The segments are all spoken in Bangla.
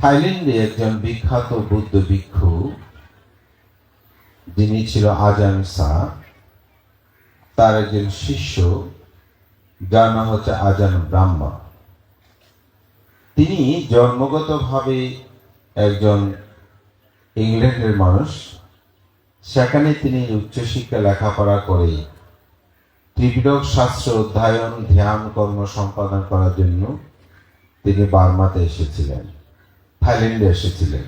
থাইল্যান্ডে একজন বিখ্যাত বুদ্ধ ভিক্ষু, যিনি ছিল আজান সা, তার একজন শিষ্য, যার নাম হচ্ছে আজান ব্রাহ্মা তিনি জন্মগতভাবে একজন ইংল্যান্ডের মানুষ। সেখানে তিনি উচ্চশিক্ষা লেখাপড়া করে ত্রিপিটক শাস্ত্র অধ্যয়ন, ধ্যান, কর্ম সম্পাদন করার জন্য তিনি বার্মাতে এসেছিলেন। থাইল্যান্ডে এসেছিলেন।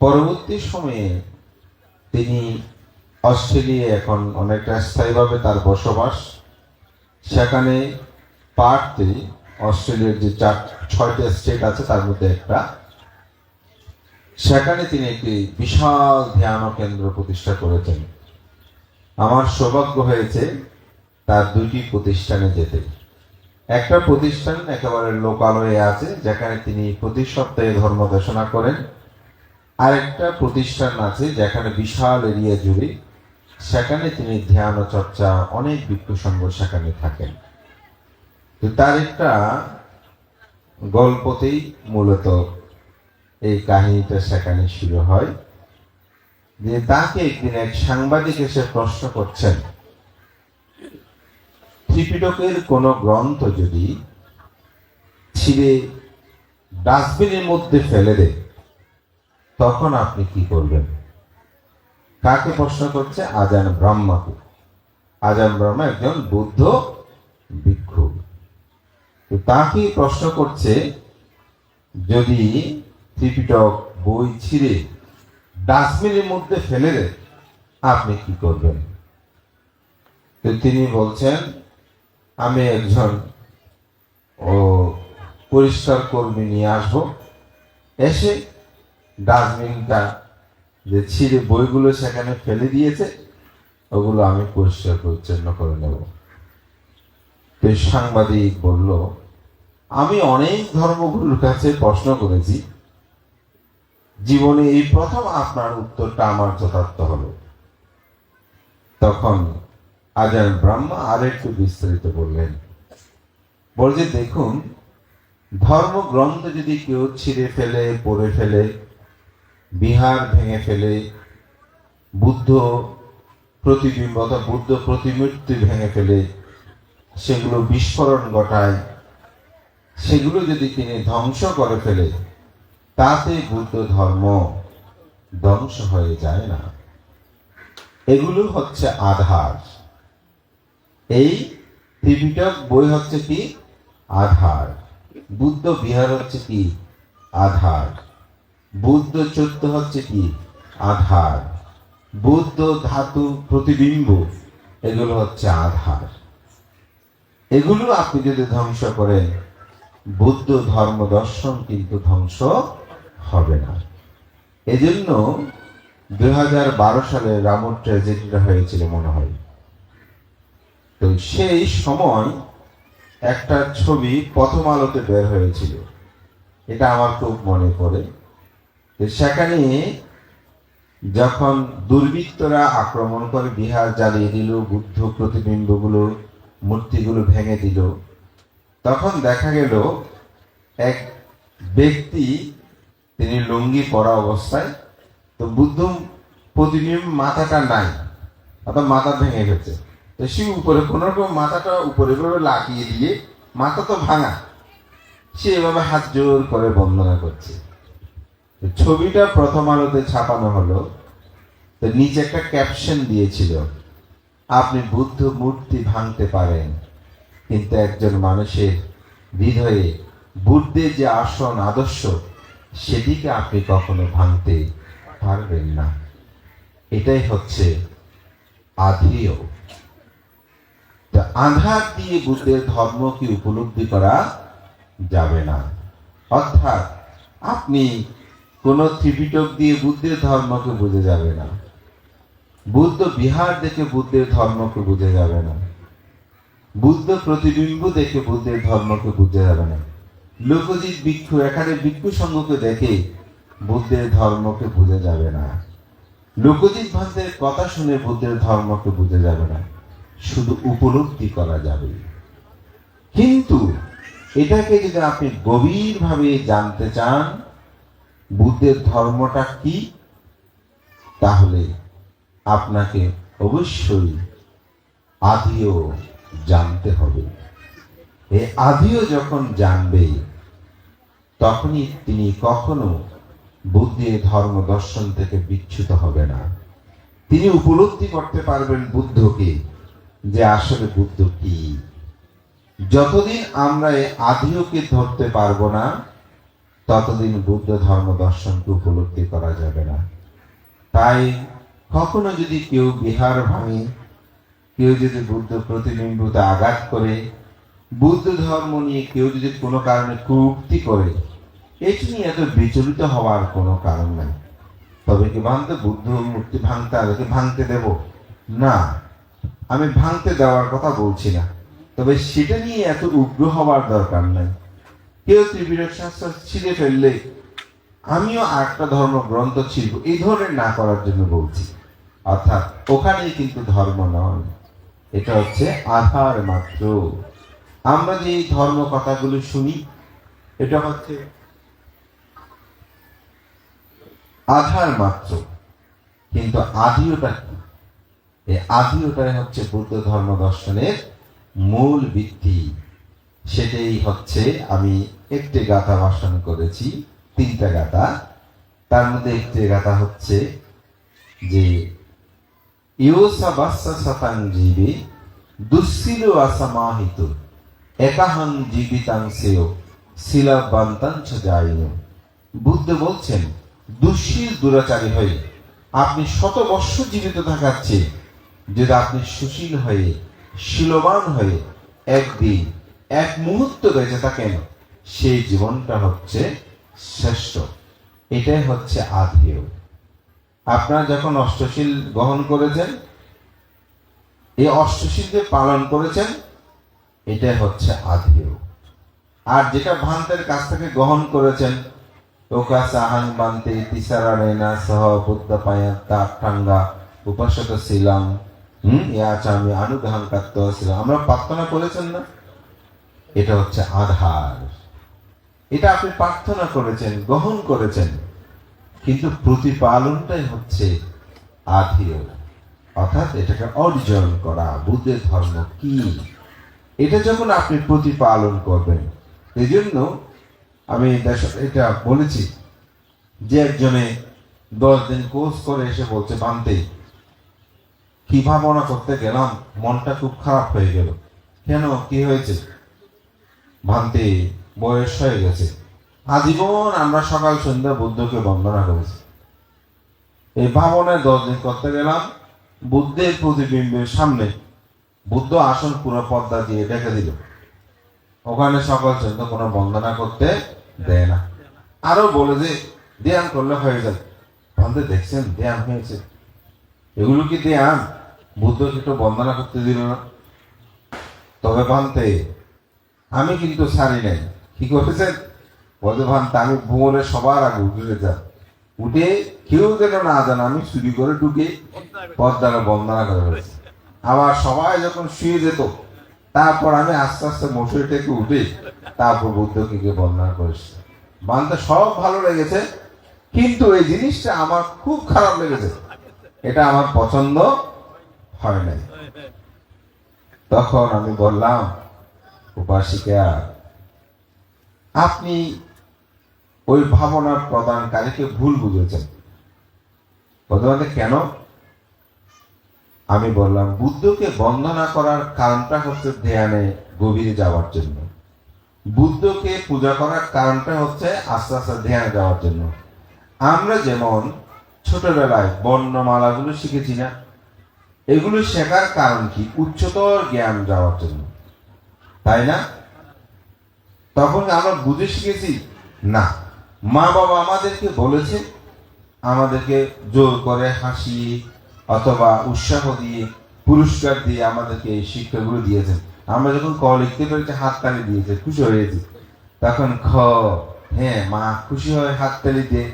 পরবর্তী সময়ে তিনি অস্ট্রেলিয়া এখন অনেকটা স্থায়ীভাবে তার বসবাস। সেখানে পার্থে অস্ট্রেলিয়ার যে চার, ছয়টা স্টেট আছে, তার মধ্যে একটা। সেখানে তিনি একটি বিশাল ধ্যান কেন্দ্র প্রতিষ্ঠা করেছেন। আমার সৌভাগ্য হয়েছে তার দুইটি প্রতিষ্ঠানে যেতে। একটা প্রতিষ্ঠান একেবারে লোকালয়ে আছে, যেখানে তিনি প্রতি সপ্তাহে ধর্ম দেশনা করেন। আরেকটা প্রতিষ্ঠান আছে, যেখানে বিশাল এরিয়া জুড়ে সেখানে তিনি ধ্যান ও চর্চা, অনেক ভিক্ষু সেখানে থাকেন। তো তার একটা গল্পতেই মূলত এই কাহিনীটা সেখানে শুরু হয়। যে তাকে একদিন এক সাংবাদিক এসে প্রশ্ন করছেন ত্রিপিটকের কোন গ্রন্থ যদি ছিঁড়ে ডাস্টবিনের মধ্যে ফেলে দেয়, তখন আপনি কি করবেন? কাকে প্রশ্ন করছে? আজান ব্রহ্মাকে। আজান ব্রহ্মা একজন বুদ্ধ ভিক্ষু। তাকে প্রশ্ন করছে, যদি ত্রিপিটক বই ছিঁড়ে ডাস্টবিনের মধ্যে ফেলে দেয়, আপনি কি করবেন? তিনি বলছেন আমি একজন, ও, পরিষ্কার কর্মী নিয়ে আসব। এসে ডাস্টবিনটা যে ছিঁড়ে বইগুলো সেখানে ফেলে দিয়েছে, ওগুলো আমি পরিষ্কার পরিচ্ছন্ন করে নেব। তো সাংবাদিক বলল, আমি অনেক ধর্মগুলোর কাছে প্রশ্ন করেছি। জীবনে এই প্রথম আপনার উত্তরটা আমার যথার্থ হলো তখন আজান ব্রহ্মা আরেকটু বিস্তারিত বললেন। বলছে, দেখুন, ধর্মগ্রন্থ যদি কেউ ছিঁড়ে ফেলে, পড়ে ফেলে, বিহার ভেঙে ফেলে, বুদ্ধ প্রতিবিম্ব অর্থাৎ বুদ্ধ প্রতিমূর্তি ভেঙে ফেলে, সেগুলো বিস্ফোরণ ঘটায়, সেগুলো যদি তিনি ধ্বংস করে ফেলে, তাতে বুদ্ধ ধর্ম ধ্বংস হয়ে যায় না। এগুলো হচ্ছে আধার। এই ত্রিপিটক বই হচ্ছে কি? আধার। বুদ্ধ বিহার হচ্ছে কি? আধার। বুদ্ধ চৈত্য হচ্ছে কি? আধার। বুদ্ধ ধাতু প্রতিবিম্ব, এগুলো হচ্ছে আধার। এগুলো আপনি যদি ধ্বংস করেন, বুদ্ধ ধর্ম দর্শন কিন্তু ধ্বংস হবে না। এজন্য দুই হাজার বারো সালে রামুর হয়েছিল মনে হয়। তো সেই সময় একটা ছবি প্রথম আলোতে বের হয়েছিল। এটা আমার খুব মনে পড়ে। সেখানে যখন দুর্বৃত্তরা আক্রমণ করে, বিহার জ্বালিয়ে দিল, বুদ্ধ প্রতিবিম্বগুলো, মূর্তিগুলো ভেঙে দিল, তখন দেখা গেল এক ব্যক্তি, তিনি লুঙ্গি পরা অবস্থায়, তো বুদ্ধ প্রতিবিম্ব মাথাটা নাই, অর্থাৎ মাথা ভেঙে গেছে। সে উপরে কোনো রকম মাথাটা উপরে করে লাগিয়ে দিয়ে মাথা তো ভাঙা। সে এভাবে হাত জোর করে বন্দনা করছে। ছবিটা প্রথম আলোতে ছাপানো হলো। তো নিচে একটা ক্যাপশন দিয়েছিল, আপনি বুদ্ধ মূর্তি ভাঙতে পারেন, কিন্তু একজন মানুষের হৃদয়ে বুদ্ধের যে আসন আদর্শ সেদিকে আপনি কখনো ভাঙতে পারবেন না। এটাই হচ্ছে আধিও। তা আধার দিয়ে বুদ্ধের ধর্মকে উপলব্ধি করা যাবে না। অর্থাৎ আপনি কোন ত্রিপিটক দিয়ে বুদ্ধের ধর্মকে বুঝে যাবে না। বুদ্ধ বিহার দেখে বুদ্ধের ধর্মকে বুঝে যাবে না। বুদ্ধ প্রতিবিম্ব দেখে বুদ্ধের ধর্মকে বুঝে যাবে না। লোকজিৎ ভিক্ষু এখানে ভিক্ষু সংঘকে দেখে বুদ্ধের ধর্মকে বুঝে যাবে না। লোকজিৎ ভান্তের কথা শুনে বুদ্ধের ধর্মকে বুঝে যাবে না। শুধু উপলব্ধি করা যাবে। কিন্তু এটাকে যদি আপনি গভীরভাবে জানতে চান, বুদ্ধের ধর্মটা কি, তাহলে আপনাকে অবশ্যই আদিও জানতে হবে। এই আদিও যখন জানবে, তখনই তিনি কখনো বুদ্ধের ধর্ম দর্শন থেকে বিচ্যুত হবে না। তিনি উপলব্ধি করতে পারবেন বুদ্ধকে। যে আসলে বুদ্ধ কি? যতদিন আমরা এই আদিওকে ধরতে পারব না, ততদিন বুদ্ধ ধর্ম দর্শনকে উপলব্ধি করা যাবে না? তাই কখনো যদি কেউ বিহার ভাঙে, কেউ যদি বুদ্ধ প্রতিবিম্বতে আঘাত করে, বুদ্ধ ধর্ম নিয়ে কেউ যদি কোনো কারণে কুক্তি করে, এটি নিয়ে এত বিচলিত হওয়ার কোনো কারণ নাই। তবে কি ভাঙতে বুদ্ধ মূর্তি ভাঙতে আগে ভাঙতে দেব? না। আমি ভাঙতে দেওয়ার কথা বলছি না। তবে সেটা নিয়ে এত উগ্র হওয়ার দরকার নাই। কেউ ত্রিবিধ শাস্ত্র ছিঁড়ে ফেললে আমিও আরেকটা ধর্ম গ্রন্থ ছিড়ব। এই ধরনের না করার জন্য বলছি। অর্থাৎ ওখানেই কিন্তু ধর্ম নয়। এটা হচ্ছে আধার মাত্র। আমরা যে ধর্ম কথাগুলো শুনি, এটা হচ্ছে আধার মাত্র। কিন্তু আদিওটা কি? এই আদিওটাই হচ্ছে বুদ্ধ ধর্ম দর্শনের মূল ভিত্তি। সেটাই হচ্ছে আমি একটি গাথা ভাষণ করেছি, তিনটা গাথা। তার মধ্যে একটি গাথা হচ্ছে যে ইয়োসা বাসা শতাং জীবে, দুঃশীল আসামাহিত একাহং জীবিতাং সেও শিলা বান্তাঞ্চ যাইন বুদ্ধ বলছেন, দুঃশীল দুরাচারী হয়ে আপনি শত বর্ষ জীবিত থাকার চেয়ে যদি আপনি সুশীল হয়ে, শীলবান হয়ে একদিন, এক মুহূর্ত বেঁচে থাকেন, সেই জীবনটা হচ্ছে শ্রেষ্ঠ। এটাই হচ্ছে আধেয়। আপনারা যখন অষ্টশীল গ্রহণ করেছেন, এই অষ্টশীলকে পালন করেছেন, এটাই হচ্ছে আধেয়। আর যেটা ভান্তের কাছ থেকে গ্রহণ করেছেন ওকা সাহাং বান্তে তিসারা রেনা সহ বুদ্ধ পায়া ঠাঙ্গা উপাসক ছিলাম হুম? আমি অনুগ্রহণ কাত্ত ছিলাম আমরা প্রার্থনা করেছেন না? এটা হচ্ছে আধার। এটা আপনি প্রার্থনা করেছেন, গ্রহণ করেছেন, কিন্তু প্রতিপালনটাই হচ্ছে আধেয় অর্থাৎ এটাকে অর্জন করা, বুদ্ধের ধর্ম কি? এটা যখন আপনি প্রতিপালন করবেন এই জন্য আমি এটা বলেছি যে একজনে দশ দিন কোর্স করে এসে বলছে, বানতে। কি ভাবনা করতে গেলাম, মনটা খুব খারাপ হয়ে গেল। কেন? কি হয়েছে? ভান্তি, বয়স হয়ে গেছে। আজীবন আমরা সকাল, সন্ধ্যা বুদ্ধকে বন্দনা করেছি। এই ভাবনায় দশ দিন করতে গেলাম, বুদ্ধের প্রতিবিম্বের সামনে বুদ্ধ আসন পুরো পর্দা দিয়ে ডেকে দিল। ওখানে সকাল, সন্ধ্যা কোনো বন্দনা করতে দেয় না। আরও বলে যে, ধ্যান করলে হয়ে যাবে। ভান্তে, দেখছেন? ধ্যান হয়েছে। এগুলো কি ধ্যান? বুদ্ধকে একটু বন্দনা করতে দিল না। তবে ভান্তে, আমি কিন্তু ছাড়ি নাই। কি করেছেন? বলতে ভান্তে আমি ভ্রমণে সবার আগে উঠে যান উঠে কেউ যেন না জান, আমি চুরি করে ঢুকে পদ্মারে বন্দনা করে ফেলেছি আবার সবাই যখন শুয়ে যেত, তারপর আমি আস্তে আস্তে মশুরি থেকে উঠে তারপর বুদ্ধকে গিয়ে বন্দনা করেছি। বানতে সব ভালো লেগেছে, কিন্তু এই জিনিসটা আমার খুব খারাপ লেগেছে। এটা আমার পছন্দ। হয় নাই। তখন আমি বললাম, উপাসিকা, আপনি ওই ভাবনার প্রদানকারীকে ভুল বুঝেছেন। প্রথমত কেন? আমি বললাম, বুদ্ধকে বন্দনা করার কারণটা হচ্ছে ধ্যানে গভীরে যাওয়ার জন্য। বুদ্ধকে পূজা করার কারণটা হচ্ছে আস্তে আস্তে ধ্যানে যাওয়ার জন্য। আমরা যেমন ছোটবেলায় বর্ণমালাগুলো শিখেছি না এগুলো শেখার কারণ কি? উচ্চতর জ্ঞান যাওয়ার জন্য। তাই না? তখন আমরা বুঝে শিখেছি, না, মা বাবা আমাদেরকে বলেছে, আমাদেরকে জোর করে হাসিয়ে অথবা উৎসাহ দিয়ে, পুরস্কার দিয়ে আমাদেরকে এই শিক্ষাগুলো দিয়েছেন। আমরা যখন ক লিখতে পেরেছি হাততালি দিয়েছে, খুশি হয়েছি। তখন খ হ্যাঁ মা খুশি হয় হাততালি দিয়ে,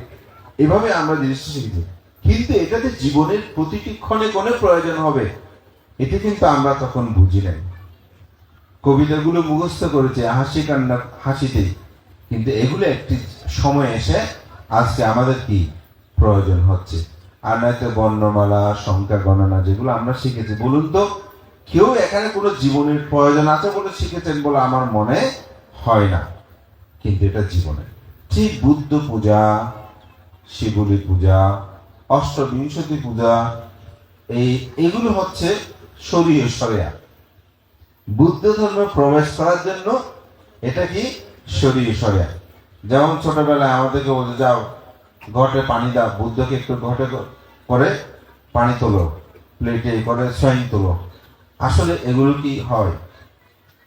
এভাবে আমরা জিনিসটা শিখেছি। কিন্তু এটাতে জীবনের প্রতিটি ক্ষণে কোণে প্রয়োজন হবে, এটা কিন্তু আমরা তখন বুঝি নাই। কবিতাগুলো মুখস্থ করেছে হাসি কান্না হাসিতে, কিন্তু এগুলো একটি সময় এসে আজকে আমাদের কি প্রয়োজন হচ্ছে? আর নয়তো বর্ণমালা, সংখ্যা গণনা যেগুলো আমরা শিখেছি। বলুন তো, কেউ এখানে কোনো জীবনের প্রয়োজন আছে বলে শিখেছেন বলে আমার মনে হয় না, কিন্তু এটা জীবনে ঠিক বুদ্ধ পূজা শিবলী পূজা অষ্টবিংশতি পূজা, এই, এগুলো হচ্ছে শরীয় সরিয়া বুদ্ধ ধর্মে প্রবেশ করার জন্য এটা কি শরীয় সরিয়া যেমন ছোটবেলায় আমাদেরকে বলে যাও, ঘটে পানি দাও। বুদ্ধকে একটু ঘটে করে পানি তোলো, প্লেটে করে সোয়াইন তোলো। আসলে এগুলো কি হয়?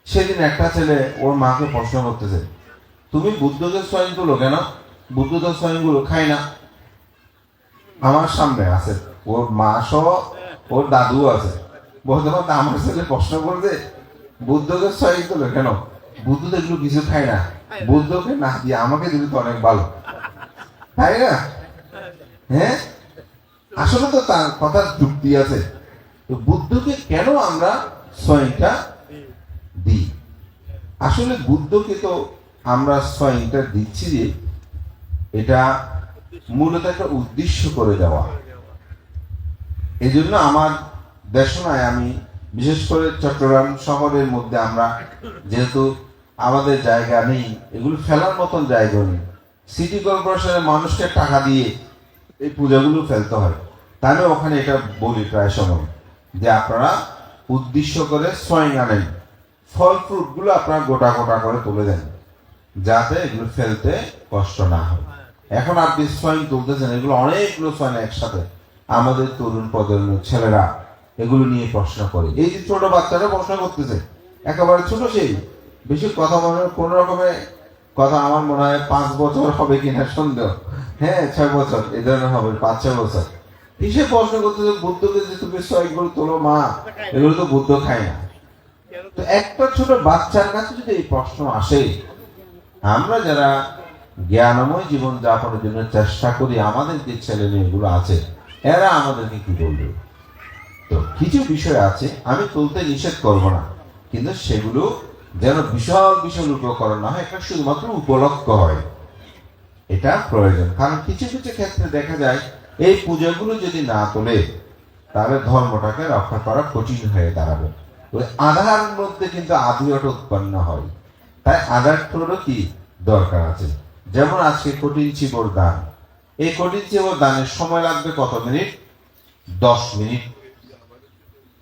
সেদিন একটা ছেলে ওর মাকে প্রশ্ন করতেছে, তুমি বুদ্ধকে সোয়াইন তোলো কেন? বুদ্ধ তো সোয়াইনগুলো খায় না। আমার সামনে আছে। ওর মা সহ ওর দাদু আছে। বলতে আমার ছেলে প্রশ্ন করবে, বুদ্ধকে সোয়াইন তোলো কেন? বুদ্ধ তো এগুলো কিছু খায় না। বুদ্ধকে না দিয়ে আমাকে দিলে তো অনেক ভালো। তাই না? হ্যাঁ? আসলে তো তার কথার যুক্তি আছে। তো বুদ্ধকে কেন আমরা সোয়াইনটা দিই? আসলে বুদ্ধকে তো আমরা সোয়াইনটা দিচ্ছি যে, এটা মূলত একটা উদ্দেশ্য করে দেওয়া। এই জন্য আমার দেশনায় আমি, বিশেষ করে চট্টগ্রাম শহরের মধ্যে আমরা, যেহেতু আমাদের জায়গা নেই, এগুলো ফেলার মতন জায়গা নেই। সিটি কর্পোরেশনের মানুষকে টাকা দিয়ে এই পূজাগুলো ফেলতে হয়। তাহলে ওখানে এটা বলি প্রায় সময় যে আপনারা উদ্দেশ্য করে সোয়িং আনেন। ফল ফ্রুটগুলো আপনারা গোটা গোটা করে তুলে দেন, যাতে এগুলো ফেলতে কষ্ট না হয়। এখন আপনি সোয়িং তুলতেছেন এগুলো অনেকগুলো সোয়িং একসাথে। আমাদের তরুণ প্রজন্মের ছেলেরা এগুলো নিয়ে প্রশ্ন করে। এই যে ছোট বাচ্চারা প্রশ্ন করতেছে, একেবারে ছোট সেই, বেশি কথা মনে কোন রকমের কথা আমার মনে হয় পাঁচ বছর হবে কিনা সন্দেহ। হ্যাঁ ছয় বছর এই ধরনের হবে, পাঁচ, ছয় বছর। কিসে প্রশ্ন করতেছে, বুদ্ধকে যে তুমি সোয়িংগুলো তোলো, মা, এগুলো তো বুদ্ধ খায় না। তো একটা ছোট বাচ্চার কাছে যদি এই প্রশ্ন আসে, আমরা যারা জ্ঞানময় জীবন যাপনের জন্য চেষ্টা করি, আমাদের যে ছেলে মেয়েগুলো আছে, এরা আমাদেরকে কি বলবে? তো কিছু বিষয় আছে, আমি তুলতে নিষেধ করব না, কিন্তু সেগুলো যেন বিশাল বিশাল উপকরণ না হয়, এটা শুধুমাত্র উপলক্ষ হয়। এটা প্রয়োজন, কারণ কিছু কিছু ক্ষেত্রে দেখা যায়, এই পূজাগুলো যদি না তোলে, তাহলে ধর্মটাকে রক্ষা করা কঠিন হয়ে দাঁড়াবে। ওই আধার মধ্যে কিন্তু আধিওটা উৎপন্ন হয়। তাই আধারটারও কি দরকার আছে? যেমন আজকে কঠিন চিবর দান। এই কঠিন চিবর দানের সময় লাগবে কত মিনিট? দশ মিনিট।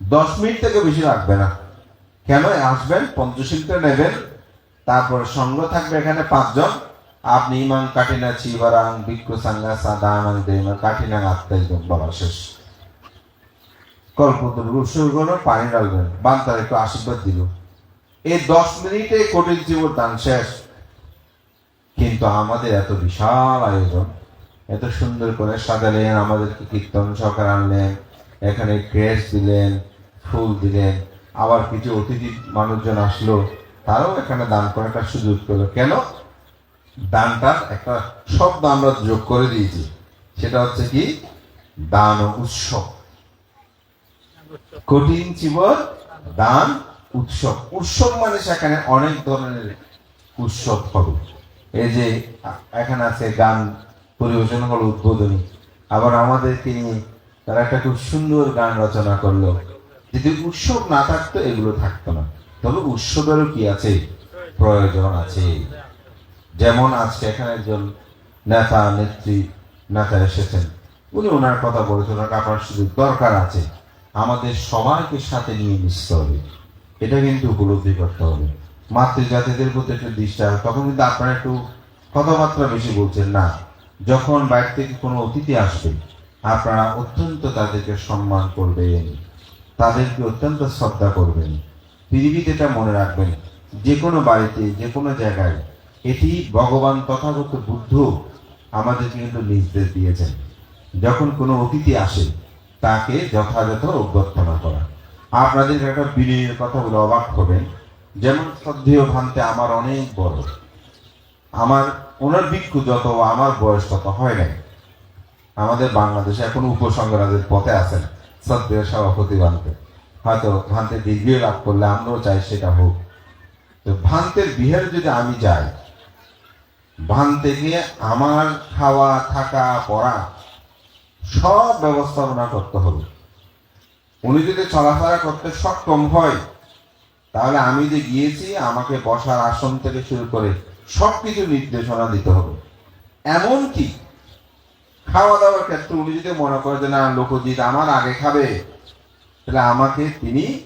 দশ মিনিট থেকে বেশি লাগবে না। কেন আসবেন পঞ্চশীলটা নেবেন, তারপর সঙ্গ থাকবে এখানে পাঁচজন। আপনি ইমাম কাটিনা চিবারাং বিক্ষু সাঙ্গা সাদা দেমা কাটিনা আত্মাই বলা শেষ। কল্পতরু উৎসর্গণ পানি ডালবেন বান্তার একটু আশীর্বাদ দিল। এই দশ মিনিটে কঠিন জীবন দান শেষ। কিন্তু আমাদের এত বিশাল আয়োজন, এত সুন্দর করে সাজালেন, আমাদেরকে কীর্তন সহকার আনলেন, এখানে ক্রেস দিলেন, ফুল দিলেন, আবার কিছু অতিথি মানুষজন আসলো, তারাও এখানে দান করাটা সুযোগ পেল। কেন? দানটার একটা শব্দ আমরা যোগ করে দিয়েছি, সেটা হচ্ছে কি? দান উৎসব। কঠিন জীবন, দান, উৎসব। উৎসব মানে সেখানে অনেক ধরনের উৎসব হবে। এই যে, এখানে আছে গান পরিবেশন হলো উদ্বোধনী। আবার আমাদেরকে নিয়ে তারা একটা খুব সুন্দর গান রচনা করল। যদি উৎসব না থাকতো, এগুলো থাকতো না। তবে উৎসবেরও কি আছে? প্রয়োজন আছে। যেমন আজকে এখানে একজন নেতা, নেত্রী, নেতা এসেছেন। উনি ওনার কথা বলেছেন, ওনার আপনার শুধু দরকার আছে। আমাদের সবাইকে সাথে নিয়ে মিশতে হবে। এটা কিন্তু উপলব্ধি করতে হবে। মাতৃজাতিদের প্রতি একটু দৃষ্টি হবে তখন কিন্তু আপনারা একটু কথাবার্তা বেশি বলছেন, না। যখন বাইরে থেকে কোনো অতিথি আসবে, আপনারা অত্যন্ত তাদেরকে সম্মান করবেন, তাদেরকে অত্যন্ত শ্রদ্ধা করবেন। পৃথিবীতে এটা মনে রাখবেন, যে কোনো বাড়িতে, যে কোনো জায়গায়, এটি ভগবান তথাগত বুদ্ধ আমাদেরকে কিন্তু নির্দেশ দিয়েছেন। যখন কোনো অতিথি আসে, তাকে যথাযথ অভ্যর্থনা করা। আপনাদের একটা বিনয়ের কথা বলে অবাক হবেন যেমন শ্রদ্ধেয় ভান্তে আমার অনেক বড়। আমার ওনার ভিক্ষু যত, আমার বয়স তত হয় নাই। আমাদের বাংলাদেশে এখন উপসংগ্রামের পথে আছেন শ্রদ্ধেয় সভাপতি ভান্তে। হয়তো ভান্তে দীর্ঘ লাভ করলে আমরাও চাই সেটা হোক। তো ভান্তের বিহারে যদি আমি যাই ভান থেকে আমার খাওয়া, থাকা, পড়া সব ব্যবস্থাপনা করতে হবে। উনি যদি চলাফেরা করতে সক্ষম হয় তাহলে আমি যে গিয়েছি, আমাকে বসার আসন থেকে শুরু করে সবকিছু নির্দেশনা দিতে হবে। এমন কি? খাওয়া দাওয়ার ক্ষেত্রে উনি যদি মনে করে যে, না, লোকজিৎ আমার আগে খাবে, তাহলে আমাকে তিনি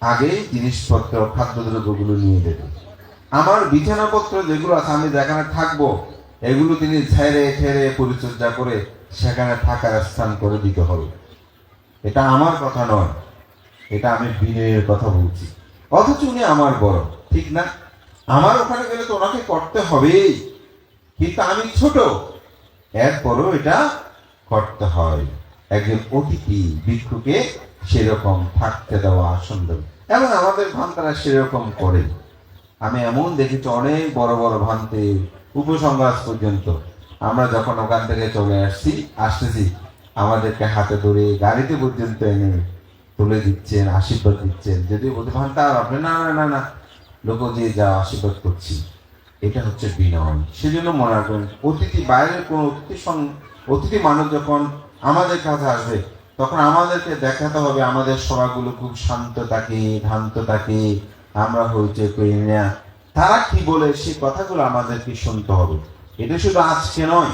আগে জিনিসপত্র, খাদ্যদ্রব্যগুলো নিয়ে দেবে আমার বিছানাপত্র যেগুলো আছে, আমি যেখানে থাকব, এগুলো তিনি ঝেড়ে, ঠেড়ে পরিচর্যা করে সেখানে থাকার স্থান করে দিতে হবে। এটা আমার কথা নয়। এটা আমি বিনয়ের কথা বলছি। অথচ উনি আমার বড়, ঠিক না? আমার ওখানে গেলে তো ওনাকে করতে হবেই। কিন্তু আমি ছোট, এরপরও এটা করতে হয়। একজন অতিথি ভিক্ষুকে সেরকম থাকতে দেওয়া আসন দেবে এবং আমাদের ভান্তারা সেরকম করে। আমি এমন দেখেছি, অনেক বড় বড় ভান্তে উপসংহাস পর্যন্ত। আমরা যখন ওখান থেকে চলে আসছি, আসতেছি, আমাদেরকে হাতে ধরে গাড়িতে পর্যন্ত এনে তুলে দিচ্ছেন, আশীর্বাদ দিচ্ছেন। যদি বলতে ভান্তা আপনি, না না না, লোক দিয়ে যা আশীর্বাদ করছি, এটা হচ্ছে বিনয়। সেজন্য মনে রাখবেন, অতিথি, বাইরের কোন অতিথি সং- অতিথি মানুষ যখন আমাদের কাছে আসবে, তখন আমাদেরকে দেখাতে হবে, আমাদের সভাগুলো খুব শান্ত থাকে, ভ্রান্ত থাকে, আমরা হইচে করি না। তারা কি বলে সেই কথাগুলো আমাদেরকে শুনতে হবে। এটা শুধু আজকে নয়,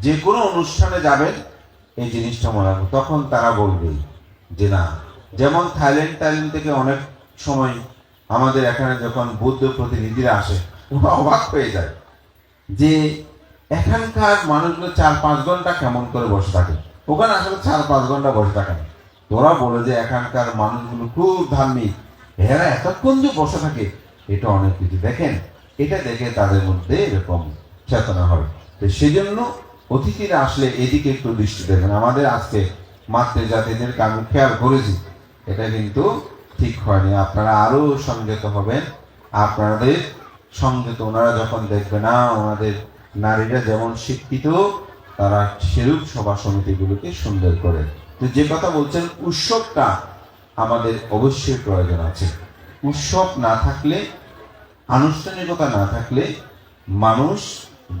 যে কোনো অনুষ্ঠানে যাবেন, এই জিনিসটা মনে রাখব তখন তারা বলবে যে, না যেমন থাইল্যান্ড টাইল্যান্ড থেকে অনেক সময় আমাদের এখানে যখন বৌদ্ধ প্রতিনিধিরা আসে, ওরা অবাক হয়ে যায় যে এখানকার মানুষগুলো চার পাঁচ ঘণ্টা কেমন করে বসে থাকে। ওখানে আসলে চার পাঁচ ঘণ্টা বসে থাকে না। তোরা বলে যে এখানকার মানুষগুলো খুব ধার্মিক। এরা এতক্ষণ যে বসে থাকে, এটা অনেক কিছু দেখেন। এটা দেখে তাদের মধ্যে এরকম চেতনা হয়। তো সেই জন্য অতিথিরা আসলে এদিকে একটু দৃষ্টি দেবেন। আমাদের আজকে মাতৃ জাতিদেরকে আমি খেয়াল করেছি। এটা কিন্তু ঠিক হয়নি। আপনারা আরও সংযত হবেন। আপনাদের সঙ্গে তো ওনারা যখন দেখবে না, ওনাদের নারীরা যেমন শিক্ষিত, তারা সেরূপ সভা সমিতিগুলোকে সুন্দর করে। তো যে কথা বলছেন, উৎসবটা আমাদের অবশ্যই প্রয়োজন আছে। উৎসব না থাকলে, আনুষ্ঠানিকতা না থাকলে মানুষ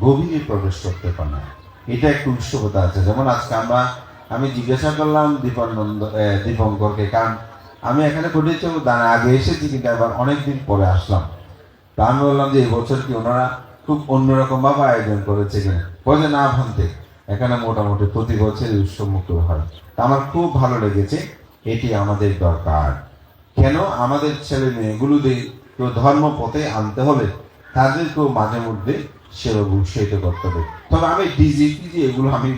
গভীরে প্রবেশ করতে পারে না। এটা একটু উৎসবতা আছে। যেমন আজকে আমরা আমি জিজ্ঞাসা করলাম দীপানন্দ দীপঙ্করকে, কারণ আমি এখানে ঘটেছে দানা আগে এসেছি, কিন্তু এবার অনেকদিন পরে আসলাম। তা আমি বললাম যে, এই বছর কি ওনারা খুব অন্যরকম ভাবে আয়োজন করেছে কিনা? বলে না ভাবতে। এখানে মোটামুটি প্রতি বছর উৎসব মুক্ত হয়। তা আমার খুব ভালো লেগেছে, এটি আমাদের দরকার। কেন? আমাদের ছেলে মেয়েগুলোদের কেউ ধর্ম পথে আনতে হলে তাদেরকেও মাঝে মধ্যে সেরকম উৎসাহিত করতে হবে। তবে আমি ডিজি এগুলো আমি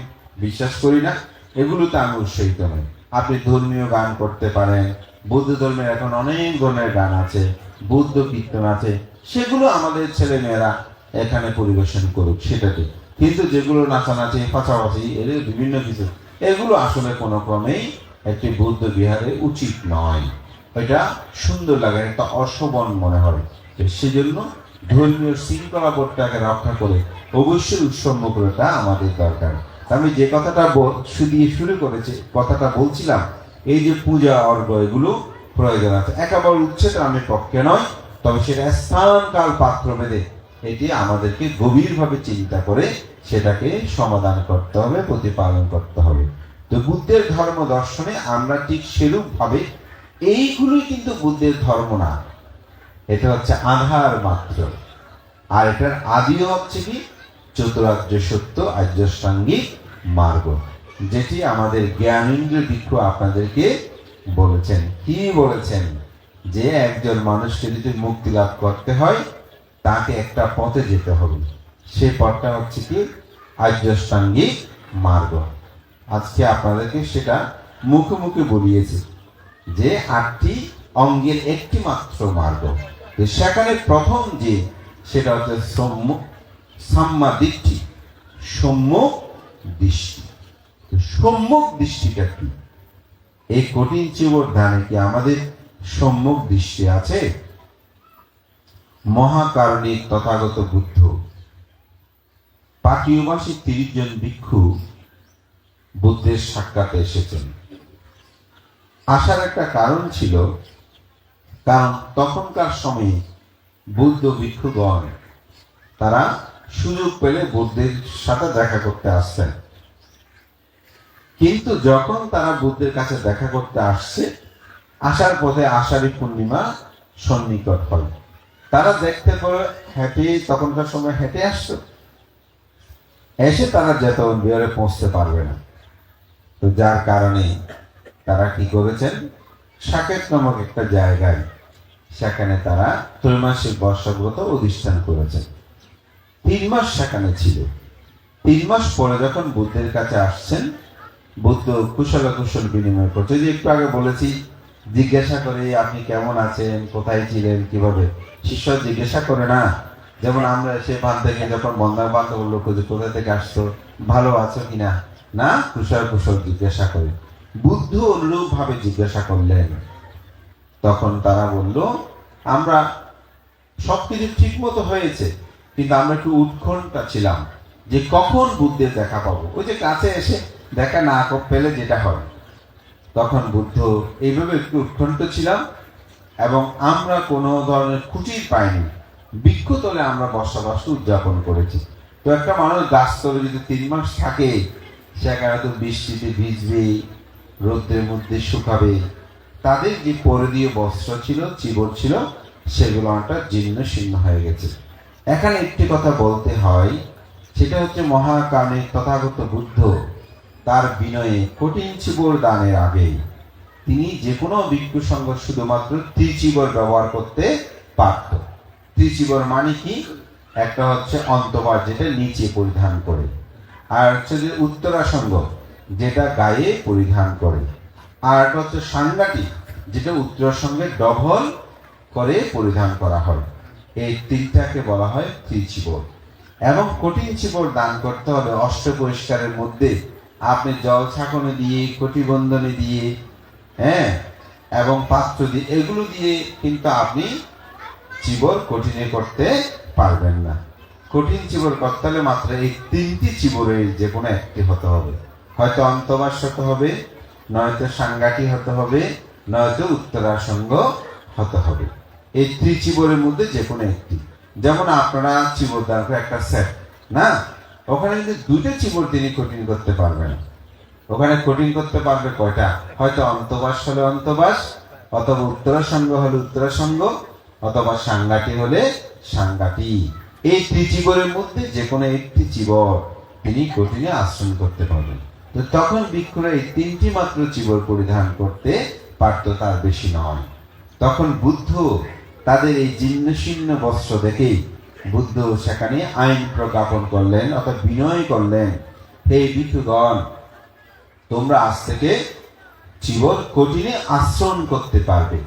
বিশ্বাস করি না। এগুলোতে আমি উৎসাহিত নই আপনি ধর্মীয় গান করতে পারেন, বৌদ্ধ ধর্মের এখন অনেক ধরনের গান আছে, বৌদ্ধ কীর্তন আছে, সেগুলো আমাদের ছেলে মেয়েরা এখানে পরিবেশন করুক সেটাতে। কিন্তু যেগুলো নাচানাচি পাশাপাশি এর বিভিন্ন কিছু, এগুলো আসলে কোনো ক্রমেই একটি বৌদ্ধ বিহারে উচিত নয়। এটা সুন্দর লাগে, একটা অশোভন মনে হয়। সেজন্য ধর্মীয় শৃঙ্খলা শৃঙ্খলাবোধটাকে রক্ষা করে অবশ্যই উৎসব মুখরতা আমাদের দরকার। আমি যে কথাটা দিয়ে শুরু করেছে, কথাটা বলছিলাম, এই যে পূজা অর্ঘ এগুলো প্রয়োজন আছে। একেবারে উচ্ছেদ আমি পক্ষে নয়, তবে সেটা স্থান, কাল, পাত্র ভেদে এটি আমাদেরকে গভীরভাবে চিন্তা করে সেটাকে সমাধান করতে হবে, প্রতিপালন করতে হবে। তো বুদ্ধের ধর্ম দর্শনে আমরা ঠিক সেরূপ ভাবে এইগুলোই কিন্তু বুদ্ধের ধর্ম না। এটা হচ্ছে আধার মাত্র। আর এটার আদিও হচ্ছে কি? চতুরার্য সত্য আর্যসাঙ্গিক মার্গ। যেটি আমাদের জ্ঞানেন্দ্র ভিক্ষু আপনাদেরকে বলেছেন। কি বলেছেন? যে একজন মানুষকে যদি মুক্তি লাভ করতে হয়, তাকে একটা পথে যেতে হবে। সে পথটা হচ্ছে কি? আর্যসাঙ্গিক মার্গ। আজকে আপনাদেরকে সেটা মুখে মুখে বলিয়েছে যে আটটি অঙ্গের একটি মাত্র মার্গ। সেখানে প্রথম যে, সেটা হচ্ছে সৌম্য সাম্মা দৃষ্টি সম্যক দৃষ্টি সম্যক দৃষ্টিটা কি এই কঠিন চিবর ধানে কি আমাদের সম্যক দৃষ্টি আছে? মহাকারণিক তথাগত বুদ্ধ। পাকিউবাসী তিরিশ জন ভিক্ষু বুদ্ধের সাক্ষাতে এসেছেন। আসার একটা কারণ ছিল, কারণ তখনকার সময়ে বৌদ্ধ ভিক্ষুগণ, তারা সুযোগ পেলে বুদ্ধের সাথে দেখা করতে আসছেন। কিন্তু যখন তারা বুদ্ধের কাছে দেখা করতে আসছে, আসার পথে আষাঢ়ী পূর্ণিমা সন্নিকট হয়। তারা দেখতে পরে, হেঁটে, তখনকার সময় হেঁটে আসতো। এসে তারা যেত বিহারে পৌঁছতে পারবে না। তো যার কারণে তারা কি করেছেন? সাকেত নামক একটা জায়গায় সেখানে তারা ত্রৈমাসিক বর্ষব্রত অধিষ্ঠান করেছেন। তিন মাস সেখানে ছিল। তিন মাস পরে যখন বুদ্ধের কাছে আসছেন, বুদ্ধ কুশল কুশল বিনিময় করছে। যে একটু আগে বলেছি, জিজ্ঞাসা করে আপনি কেমন আছেন, কোথায় ছিলেন, কীভাবে? শিষ্য জিজ্ঞাসা করে না। যেমন আমরা এসে বাদ থেকে যখন বন্ধা বান্ধব লোক যে কোথা থেকে আসতো ভালো আছো কিনা? না কুশল কুশল জিজ্ঞাসা করে। বুদ্ধ অনুরূপ ভাবে জিজ্ঞাসা করলেন। তখন তারা বলল, আমরা সবকিছু ঠিক মতো হয়েছে। কিন্তু আমরা একটু উৎকণ্ঠা ছিলাম যে কখন বুদ্ধের দেখা পাবো? ওই যে কাছে এসে দেখা না পেলে যেটা হয়। তখন বুদ্ধ এইভাবে একটু উৎকণ্ঠ ছিলাম এবং আমরা কোনো ধরনের খুঁটির পাইনি। বৃক্ষতলে আমরা বসবাস উদযাপন করেছি। তো একটা মানুষ গাছ গাছতলে যদি তিন মাস থাকে সেখানে তো বৃষ্টিতে ভিজবে, রোদ্রের মধ্যে শুকাবে। তাদের যে পরিধীয় বস্ত্র ছিল, চিবর ছিল, সেগুলো অনেকটা জীর্ণ শীর্ণ হয়ে গেছে। এখানে একটি কথা বলতে হয়, সেটা হচ্ছে মহাকামে তথাগত বুদ্ধ তার বিনয়ে কঠিন চিবর দানের আগে তিনি যে কোনো ভিক্ষু সঙ্গ শুধুমাত্র ত্রিচিবর ব্যবহার করতে পারত। ত্রিচিবর মানে কি? একটা হচ্ছে অন্তবার যেটা নিচে পরিধান করে, আর হচ্ছে যে উত্তরাসঙ্গ যেটা গায়ে পরিধান করে, আর একটা হচ্ছে সাংঘাটিক যেটা উত্তরাসঙ্গে ডবল করে পরিধান করা হয়। এই তিনটাকে বলা হয় ত্রিচিবর এবং কঠিন চিবর দান করতে হবে অষ্ট পরিষ্কারের মধ্যে আপনি জল ছাকনে দিয়ে, কটিবন্ধনে দিয়ে হ্যাঁ এবং পাত্র দিয়ে, এগুলো দিয়ে কিন্তু আপনি চিবর কঠিনে করতে পারবেন না। কঠিন চিবর করতে হলে মাত্র এই তিনটি চিবরের যে কোনো একটি হতে হবে। হয়তো অন্তবাস হতে হবে, নয়তো সাংগাটি হতে হবে, নয়তো উত্তরাসঙ্গ হতে হবে। এই ত্রি ত্রিচিবরের মধ্যে যে কোনো একটি। যেমন আপনারা চিবর দান করে একটা সেট না? ওখানে কিন্তু দুইটা চিবর তিনি কঠিন করতে পারবেন। ওখানে কঠিন করতে পারবে কয়টা? হয়তো অন্তবাস হলে অন্তবাস, অথবা উত্তরাসঙ্গ হলে উত্তরাসঙ্গ, অথবা সাংগাটি হলে সাংগাটি এই ত্রিচিবরের মধ্যে যে কোনো একটি চিবর তিনি কঠিনে আশ্রম করতে পারবেন। তো তখন ভিক্ষুরা এই তিনটি মাত্র চিবর পরিধান করতে পারত, তার বেশি নয়। তখন বুদ্ধ তাদের এই জীর্ণ শীর্ণ বস্ত্র দেখেই বুদ্ধ সেখানে আইন প্রজ্ঞাপন করলেন, অর্থাৎ বিনয় করলেন, হে ভিক্ষুগণ তোমরা আজ থেকে জীবন কঠিনে আশ্রম করতে পারবে।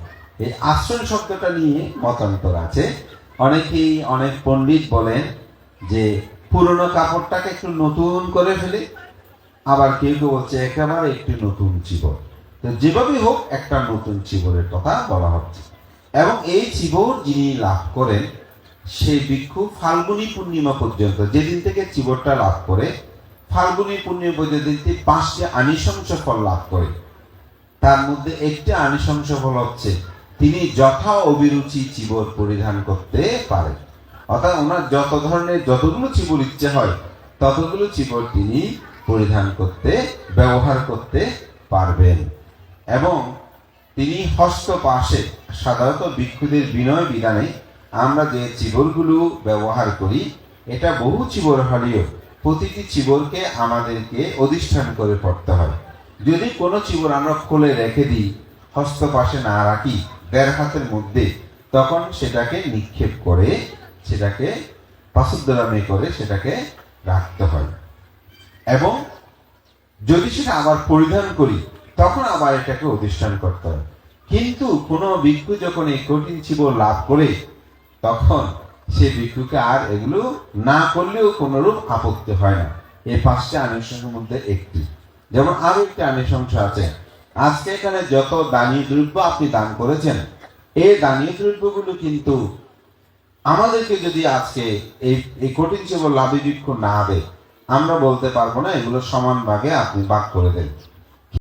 এই আশ্রম শব্দটা নিয়ে মতান্তর আছে। অনেকেই অনেক পণ্ডিত বলেন যে পুরনো কাপড়টাকে একটু নতুন করে ফেলে, আবার কেউ কেউ বলছে একেবারে একটি নতুন জীবন। তো যেভাবেই হোক একটা নতুন জীবনের কথা বলা হচ্ছে। এবং এই চিবর যিনি লাভ করেন, সেই ভিক্ষু ফাল্গুনী পূর্ণিমা পর্যন্ত, যেদিন থেকে চিবরটা লাভ করে, ফাল্গুনী পূর্ণিমা পর্যন্ত পাঁচটি আনিশংস ফল লাভ করে। তার মধ্যে একটি আনিশংস ফল হচ্ছে, তিনি যথা অভিরুচি চিবর পরিধান করতে পারেন। অর্থাৎ ওনার যত ধরনের যতগুলো চিবর ইচ্ছে হয়, ততগুলো চিবর তিনি পরিধান করতে, ব্যবহার করতে পারবেন। এবং তিনি হস্ত পাশে, সাধারণত ভিক্ষুদের বিনয় বিধানে আমরা যে চিবরগুলো ব্যবহার করি, এটা বহু চিবর হলেও প্রতিটি চিবরকে আমাদেরকে অধিষ্ঠান করে পড়তে হয়। যদি কোনো চিবর আমরা খুলে রেখে দিই, হস্ত পাশে না রাখি, দেড় হাতের মধ্যে, তখন সেটাকে নিক্ষেপ করে, সেটাকে পাশুদ্দরামে করে সেটাকে রাখতে হয়। এবং যদি সেটা আবার পরিধান করি তখন আবার এটাকে অধিষ্ঠান করতে হয়। কিন্তু কোনো ভিক্ষু যখন এই কঠিন চিবর লাভ করে, তখন সে ভিক্ষুকে আর এগুলো না করলেও কোনোরূপ আপত্তি হয় না। এই পাঁচটা আনুষঙ্গের মধ্যে একটি। যেমন আরও একটি আনুষঙ্গ আছে। আজকে এখানে যত দানীয় দ্রব্য আপনি দান করেছেন, এই দানীয় দ্রব্যগুলো কিন্তু আমাদেরকে যদি আজকে এই এই কঠিন চিবর লাভে ভিক্ষু না দেয়, আমরা বলতে পারব না এগুলো সমান ভাগে আপনি ভাগ করে দেন।